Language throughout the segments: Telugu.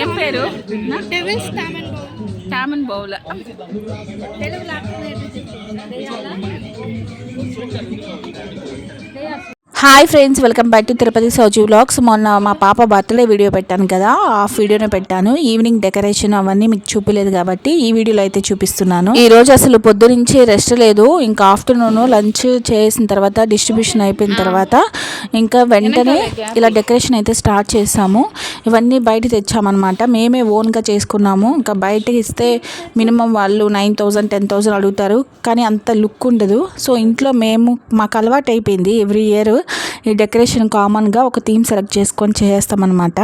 ఏం పేరు? టామన్ బౌల్ టామన్ bowl. Telugu hi friends welcome back to Tirupati Sowji vlogs మొన్న మా పాప బర్త్డే వీడియో పెట్టాను కదా ఆ వీడియోనే పెట్టాను. ఈవినింగ్ డెకరేషన్ అవన్నీ మీకు చూపించలేదు కాబట్టి ఈ వీడియోలో అయితే చూపిస్తున్నాను. ఈ రోజు అసలు పొద్దు నుంచి రెస్ట్ లేదు ఇంకా ఆఫ్టర్నూన్ లంచ్ చేసిన తర్వాత డిస్ట్రిబ్యూషన్ అయిపోయిన తర్వాత ఇంకా వెంటనే ఇలా డెకరేషన్ అయితే స్టార్ట్ చేసాము ఇవన్నీ బయట తెచ్చామన్నమాట. మేమే ఓన్గా చేసుకున్నాము. ఇంకా బయట ఇస్తే మినిమం వాళ్ళు నైన్ థౌజండ్ టెన్ థౌజండ్ అడుగుతారు. కానీ అంత లుక్ ఉండదు. సో ఇంట్లో మేము మాకు అలవాటు అయిపోయింది. ఎవ్రీ ఇయర్ ఈ డెకరేషన్ కామన్గా ఒక థీమ్ సెలెక్ట్ చేసుకొని చేస్తామన్నమాట.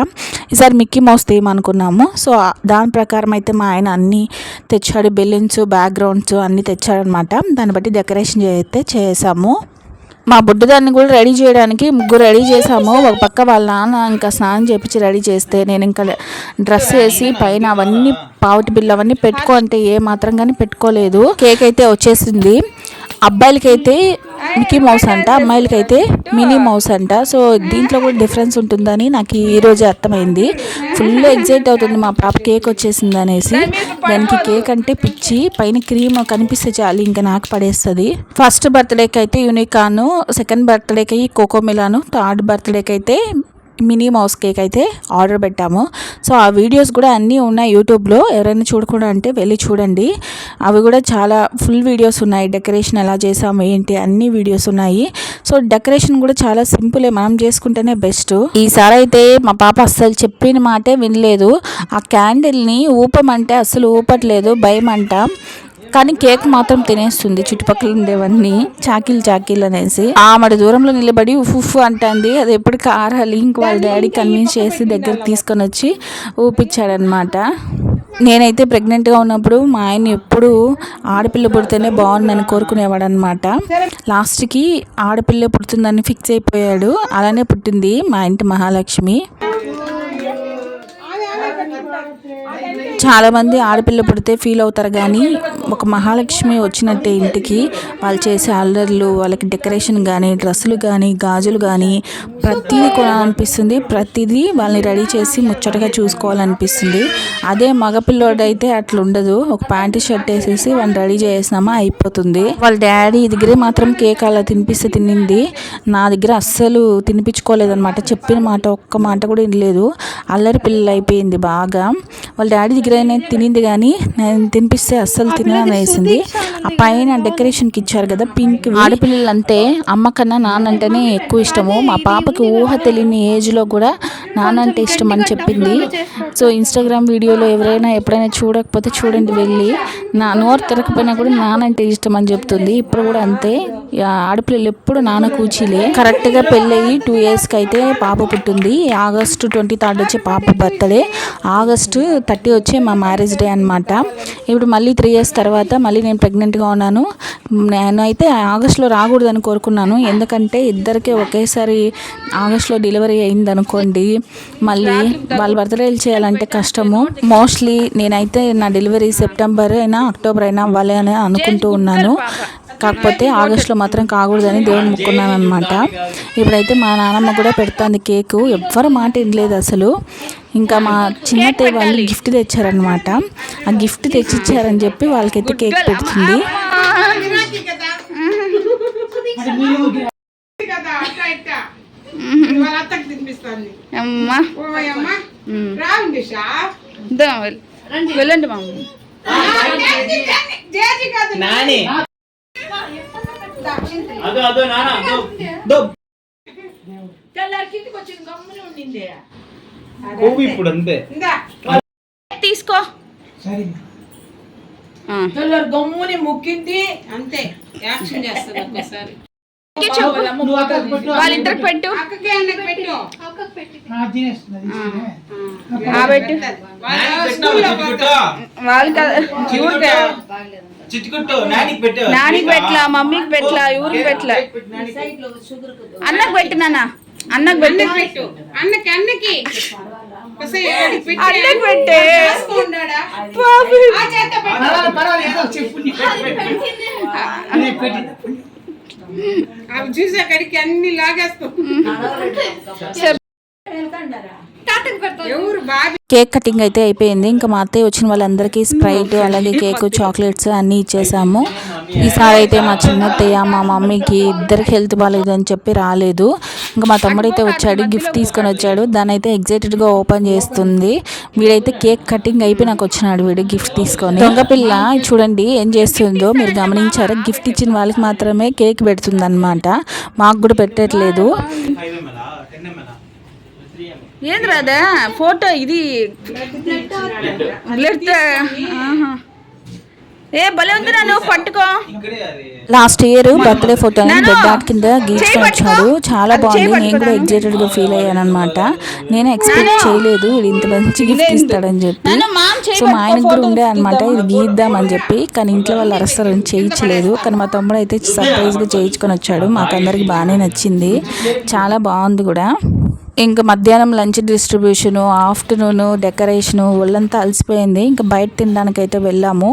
ఈసారి మిక్కీ మౌస్ థీమ్ అనుకున్నాము. సో దాని ప్రకారం అయితే మా ఆయన అన్నీ తెచ్చాడు. బెలూన్స్ బ్యాక్గ్రౌండ్స్ అన్నీ తెచ్చాడనమాట దాన్ని బట్టి డెకరేషన్ అయితే చేసాము. మా బుడ్డదాన్ని కూడా రెడీ చేయడానికి ముగ్గురు రెడీ చేసాము. ఒక పక్క వాళ్ళ నాన్న ఇంకా స్నానం చేపించి రెడీ చేస్తే నేను ఇంకా డ్రెస్ వేసి పైన అవన్నీ పావుటి బిల్లు అవన్నీ పెట్టుకో అంటే ఏ మాత్రం కానీ పెట్టుకోలేదు. కేక్ అయితే వచ్చేసింది. అబ్బాయిలకైతే మికీ మౌస్ అంట అమ్మాయిలకైతే మినీ మౌస్ అంట. సో దీంట్లో కూడా డిఫరెన్స్ ఉంటుందని నాకు ఈ అర్థమైంది. ఫుల్ ఎగ్జైట్ అవుతుంది మా పాప కేక్ వచ్చేసింది అనేసి. దానికి కేక్ అంటే పిచ్చి పైన క్రీమ్ కనిపిస్తే చాలు ఇంకా నాకు పడేస్తుంది. ఫస్ట్ బర్త్డేకి అయితే యూనికాను సెకండ్ బర్త్డేకి కోకో మిలాను థర్డ్ బర్త్డేకి అయితే మినీ మౌస్ కేక్ అయితే ఆర్డర్ పెట్టాము. సో ఆ వీడియోస్ కూడా అన్నీ ఉన్నాయి యూట్యూబ్లో. ఎవరైనా చూడకుండా అంటే వెళ్ళి చూడండి. అవి కూడా చాలా ఫుల్ వీడియోస్ ఉన్నాయి. డెకరేషన్ ఎలా చేసాము ఏంటి అన్ని వీడియోస్ ఉన్నాయి. సో డెకరేషన్ కూడా చాలా సింపులే. మనం చేసుకుంటేనే బెస్ట్. ఈసారి అయితే మా పాప అస్సలు చెప్పిన మాటే వినలేదు. ఆ క్యాండిల్ని ఊపమంటే అస్సలు ఊపట్లేదు. భయం అంట కానీ కేక్ మాత్రం తినేస్తుంది. చుట్టుపక్కల ఉండేవన్నీ చాకిల్ చాకిల్ అనేసి. ఆమెడ దూరంలో నిలబడి ఉఫ్ అంటుంది. అది ఎప్పుడు కారాలి ఇంక వాళ్ళ డాడీ కన్విన్స్ చేసి దగ్గరికి తీసుకొని వచ్చి ఊపిచ్చాడనమాట. నేనైతే ప్రెగ్నెంట్గా ఉన్నప్పుడు మా ఆయన ఎప్పుడు ఆడపిల్ల పుడితేనే బాగుందని కోరుకునేవాడు అనమాట లాస్ట్కి ఆడపిల్ల పుడుతుందని ఫిక్స్ అయిపోయాడు. అలానే పుట్టింది మా ఇంటి మహాలక్ష్మి. చాలామంది ఆడపిల్ల పుడితే ఫీల్ అవుతారు కానీ ఒక మహాలక్ష్మి వచ్చినట్టే ఇంటికి. వాళ్ళు చేసే అల్లర్లు వాళ్ళకి డెకరేషన్ కానీ డ్రెస్సులు కానీ గాజులు కానీ ప్రతిదీ కొనాలనిపిస్తుంది. ప్రతిదీ వాళ్ళని రెడీ చేసి ముచ్చటగా చూసుకోవాలనిపిస్తుంది. అదే మగపిల్లోడైతే అట్లా ఉండదు ఒక ప్యాంటు షర్ట్ వేసేసి వాళ్ళని రెడీ చేసినామా అయిపోతుంది. వాళ్ళ డాడీ దగ్గరే మాత్రం కేక్ అలా తినిపిస్తే తినింది. నా దగ్గర అస్సలు తినిపించుకోలేదన్నమాట. చెప్పిన మాట ఒక్క మాట కూడా వినలేదు. అల్లరి పిల్లలు అయిపోయింది బాగా. వాళ్ళ డాడీ దగ్గర తినింది కానీ నేను తినిపిస్తే అస్సలు తిననేసింది ఆ పైన డెకరేషన్కి ఇచ్చారు కదా పింక్ ఆడపిల్లలు అంతే అమ్మ కన్నా నాన్న అంటేనే ఎక్కువ ఇష్టము. మా పాపకి ఊహ తెలియని ఏజ్లో కూడా నాన్న అంటే ఇష్టం అని చెప్పింది. సో ఇన్స్టాగ్రామ్ వీడియోలో ఎవరైనా ఎప్పుడైనా చూడకపోతే చూడండి వెళ్ళి. నా నోరు తిరగకపోయినా కూడా నాన్న అంటే ఇష్టం అని చెప్తుంది. ఇప్పుడు కూడా అంతే. ఆడపిల్లలు ఎప్పుడు నాన్న కూచిలే. కరెక్ట్గా పెళ్ళయి టూ ఇయర్స్కి అయితే పాప పుట్టింది. ఆగస్టు ట్వంటీ థర్డ్ వచ్చే పాప బర్త్డే. ఆగస్టు థర్టీ వచ్చే మా మ్యారేజ్ డే అనమాట ఇప్పుడు మళ్ళీ త్రీ ఇయర్స్ తర్వాత తర్వాత మళ్ళీ నేను ప్రెగ్నెంట్గా ఉన్నాను. నేను అయితే ఆగస్టులో రాకూడదని కోరుకున్నాను. ఎందుకంటే ఇద్దరికి ఒకేసారి ఆగస్టులో డెలివరీ అయింది అనుకోండి మళ్ళీ వాళ్ళ బర్త్డేలు చేయాలంటే కష్టము. మోస్ట్లీ నేనైతే నా డెలివరీ సెప్టెంబర్ అయినా అక్టోబర్ అయినా అవ్వాలి అని అనుకుంటూ ఉన్నాను. కాకపోతే ఆగస్టులో మాత్రం కాకూడదని దేవుని ముక్కున్నాను అనమాట ఇప్పుడైతే మా నాన్నమ్మ కూడా పెడుతుంది కేకు. ఎవ్వరు మాట వినలేదు అసలు. ఇంకా మా చిన్నత్తయ్య వాళ్ళు గిఫ్ట్ తెచ్చారనమాట ఆ గిఫ్ట్ తెచ్చిచ్చారని చెప్పి వాళ్ళకైతే కేక్ పెడుతుంది. కదా అట్లా అదో అదో నానా దో దో తెల్లారి కిందికి వచ్చింది గమ్మునే ఉండింది. కొవ్వు ఇప్పుడు అంతే. ఇందా. తీసుకో. ఆ. తెల్లారి గమ్ముని ముక్కింది. అంతే. యాక్షన్ చేస్తుంది ఒక్కసారి. వాళ్ళిద్దరికి పెట్టు. వాళ్ళ నానికి పెట్లా మమ్మీకి పెట్లా ఊరికి పెట్లా అన్నకు పెట్టు నాన్న. అన్నకు పెట్టు. అన్నకి పెట్టు. అన్నకి అన్నకి. ఎవరికి పెట్టు. అన్నకు పెట్టే. రాసుకున్నాడా? పాపి. ఆ చేత పెట్టు. అవి చూసే కడికి అన్ని లాగేస్తాం సరే. తాతకు పెడతాను ఎవరు బాబీ కేక్ కటింగ్ అయితే అయిపోయింది. ఇంకా మా అత్తయ్య వచ్చిన వాళ్ళందరికీ స్ప్రైట్ అలాగే కేక్ చాక్లెట్స్ అన్నీ ఇచ్చేసాము. ఈసారి అయితే మా చిన్నత్తయ్య మా మమ్మీకి ఇద్దరికి హెల్త్ బాగాలేదు అని చెప్పి రాలేదు. ఇంకా మా తమ్ముడు అయితే వచ్చాడు గిఫ్ట్ తీసుకొని వచ్చాడు. దాని అయితే ఎగ్జైటెడ్గా ఓపెన్ చేస్తుంది. వీడైతే కేక్ కటింగ్ అయిపోయి నాకు వచ్చినాడు వీడు గిఫ్ట్ తీసుకొని. దొంగ పిల్ల చూడండి ఏం చేస్తుందో. మీరు గమనించారా? గిఫ్ట్ ఇచ్చిన వాళ్ళకి మాత్రమే కేక్ పెడుతుంది అనమాట మాకు కూడా పెట్టట్లేదు. ఏంది రాదా ఫోటో ఇది. బ్లడ్. ఏ భలే ఉంది నువ్వు పట్టుకో. లాస్ట్ ఇయర్ బర్త్డే ఫోటోని నాన్న, బెడ్ ఆర్ట్ కింద పట్టుకో. వచ్చాడు చాలా బాగుంది. నేను కూడా ఎగ్జైటెడ్గా ఫీల్ అయ్యాను అనమాట నేను ఎక్స్పెక్ట్. చేయలేదు. వీడు ఇంత మంచి గిఫ్ట్? ఇస్తాడని చెప్పి. సో మా ఆయనకు కూడా ఫోటో ఉండే అనమాట? ఇది గీద్దామని చెప్పి. కానీ ఇంట్లో వాళ్ళు అరస్తారని చేయించలేదు. కానీ మా తమ్ముడు అయితే సర్ప్రైజ్గా చేయించుకొని వచ్చాడు. మాకు అందరికి బాగానే నచ్చింది. చాలా బాగుంది కూడా. ఇంకా మధ్యాహ్నం లంచ్ డిస్ట్రిబ్యూషను ఆఫ్టర్నూన్ డెకరేషను ఒళ్ళంతా అలసిపోయింది. ఇంకా బయట తినడానికి అయితే వెళ్ళాము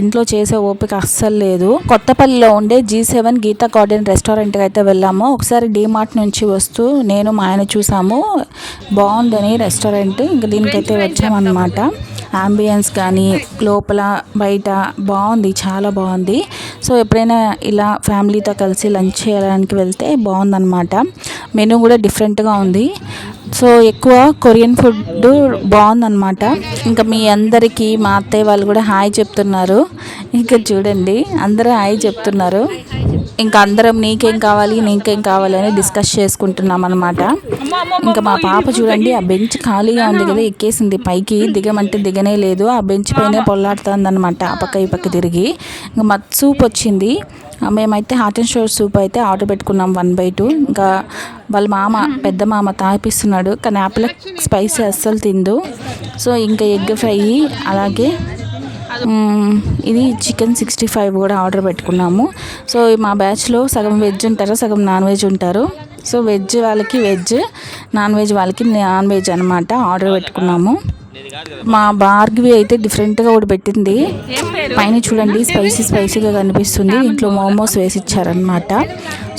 ఇంట్లో చేసే ఓపిక అస్సలు లేదు. కొత్తపల్లిలో ఉండే జీ సెవెన్ గీతా గార్డెన్ రెస్టారెంట్కి అయితే వెళ్ళాము. ఒకసారి డీమార్ట్ నుంచి వస్తూ నేను మా ఆయన చూసాము. బాగుందని రెస్టారెంట్. ఇంకా దీనికైతే వచ్చామన్నమాట. అంబియన్స్ కానీ లోపల బయట బాగుంది చాలా బాగుంది. సో ఎప్పుడైనా ఇలా ఫ్యామిలీతో కలిసి లంచ్ చేయడానికి వెళ్తే బాగుందన్నమాట. మెనూ కూడా డిఫరెంట్గా ఉంది. సో ఎక్కువ కొరియన్ ఫుడ్ బాగుందన్నమాట. ఇంకా మీ అందరికీ మా అత్తయ్య వాళ్ళు కూడా హాయ్ చెప్తున్నారు. ఇంకా చూడండి అందరూ హాయ్ చెప్తున్నారు. ఇంకా అందరం నీకేం కావాలి నీకేం కావాలి అని డిస్కస్ చేసుకుంటున్నాం అనమాట ఇంకా మా పాప చూడండి ఆ బెంచ్ ఖాళీగా ఉంది కదా ఎక్కేసింది. పైకి దిగమంటే దిగనే లేదు. ఆ బెంచ్ పైనే పొల్లాడుతుంది అనమాట ఆ పక్క ఈ పక్క తిరిగి. ఇంకా మత్ సూప్ వచ్చింది. మేమైతే హాట్ అండ్ షోర్ సూప్ అయితే ఆర్డర్ పెట్టుకున్నాం వన్ బై టూ. ఇంకా వాళ్ళ మామ పెద్ద మామ తాపిస్తున్నాడు కానీ యాపిల్ స్పైసీ అస్సలు తిందు. సో ఇంకా ఎగ్ ఫ్రై అలాగే ఇది చికెన్ సిక్స్టీ ఫైవ్ కూడా ఆర్డర్ పెట్టుకున్నాము. సో మా బ్యాచ్లో సగం వెజ్ ఉంటారు సగం నాన్ వెజ్ ఉంటారు. సో వెజ్ వాళ్ళకి వెజ్ నాన్ వెజ్ వాళ్ళకి నాన్ వెజ్ అనమాట ఆర్డర్ పెట్టుకున్నాము. మా భార్గవి అయితే డిఫరెంట్గా ఒకటి పెట్టింది. పైన చూడండి స్పైసీ స్పైసీగా కనిపిస్తుంది. ఇంట్లో మోమోస్ వేసి ఇచ్చారనమాట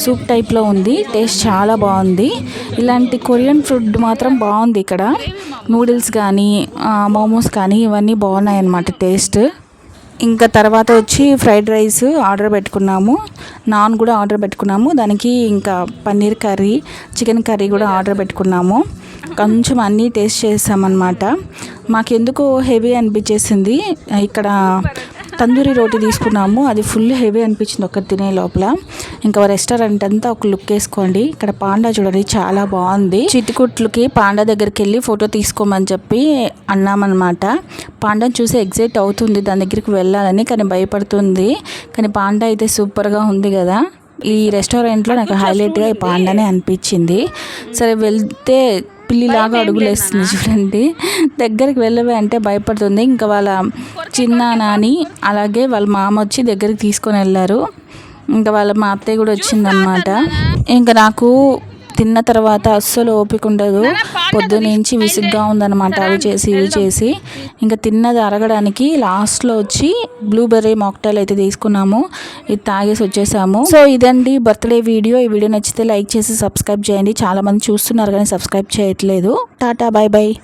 సూప్ టైప్లో ఉంది. టేస్ట్ చాలా బాగుంది. ఇలాంటి కొరియన్ ఫుడ్ మాత్రం బాగుంది ఇక్కడ. నూడిల్స్ కానీ మోమోస్ కానీ ఇవన్నీ బాగున్నాయి అన్నమాట టేస్ట్ ఇంకా తర్వాత వచ్చి ఫ్రైడ్ రైస్ ఆర్డర్ పెట్టుకున్నాము. నాన్ కూడా ఆర్డర్ పెట్టుకున్నాము. దానికి ఇంకా పన్నీర్ కర్రీ చికెన్ కర్రీ కూడా ఆర్డర్ పెట్టుకున్నాము. కొంచెం అన్నీ టేస్ట్ చేసామన్నమాట. మాకెందుకు హెవీ అనిపించేసింది. ఇక్కడ తందూరి రోటీ తీసుకున్నాము. అది ఫుల్ హెవీ అనిపించింది ఒకటి తినే లోపల. ఇంకా రెస్టారెంట్ అంతా ఒక లుక్ వేసుకోండి. ఇక్కడ పాండా చూడండి చాలా బాగుంది. చిట్టుకుట్లకి పాండా దగ్గరికి వెళ్ళి ఫోటో తీసుకోమని చెప్పి అన్నామన్నమాట. పాండాని చూసి ఎగ్జైట్ అవుతుంది దాని దగ్గరికి వెళ్ళాలని కానీ భయపడుతుంది. కానీ పాండా అయితే సూపర్గా ఉంది కదా. ఈ రెస్టారెంట్లో నాకు హైలైట్గా ఈ పాండానే అనిపించింది. సరే వెళ్తే పిల్లిలాగా అడుగులేస్తుంది చూడండి. దగ్గరికి వెళ్ళవే అంటే భయపడుతుంది. ఇంకా వాళ్ళ చిన్న నాని అలాగే వాళ్ళ మామ వచ్చి దగ్గరికి తీసుకొని వెళ్ళారు. ఇంకా వాళ్ళ మా అత్తయ్య కూడా వచ్చిందనమాట ఇంకా నాకు తిన్న తర్వాత అస్సలు ఓపిక ఉండదు. పొద్దునుంచి విసుగ్గా ఉందన్నమాట. అవి చేసి ఇవి చేసి. ఇంకా తిన్నది అరగడానికి లాస్ట్లో వచ్చి బ్లూబెర్రీ మాక్టైల్ అయితే తీసుకున్నాము. ఇది తాగేసి వచ్చేసాము. సో ఇదండి బర్త్డే వీడియో. ఈ వీడియో నచ్చితే లైక్ చేసి సబ్స్క్రైబ్ చేయండి. చాలా మంది చూస్తున్నారు కానీ సబ్స్క్రైబ్ చేయట్లేదు. Tata bye bye.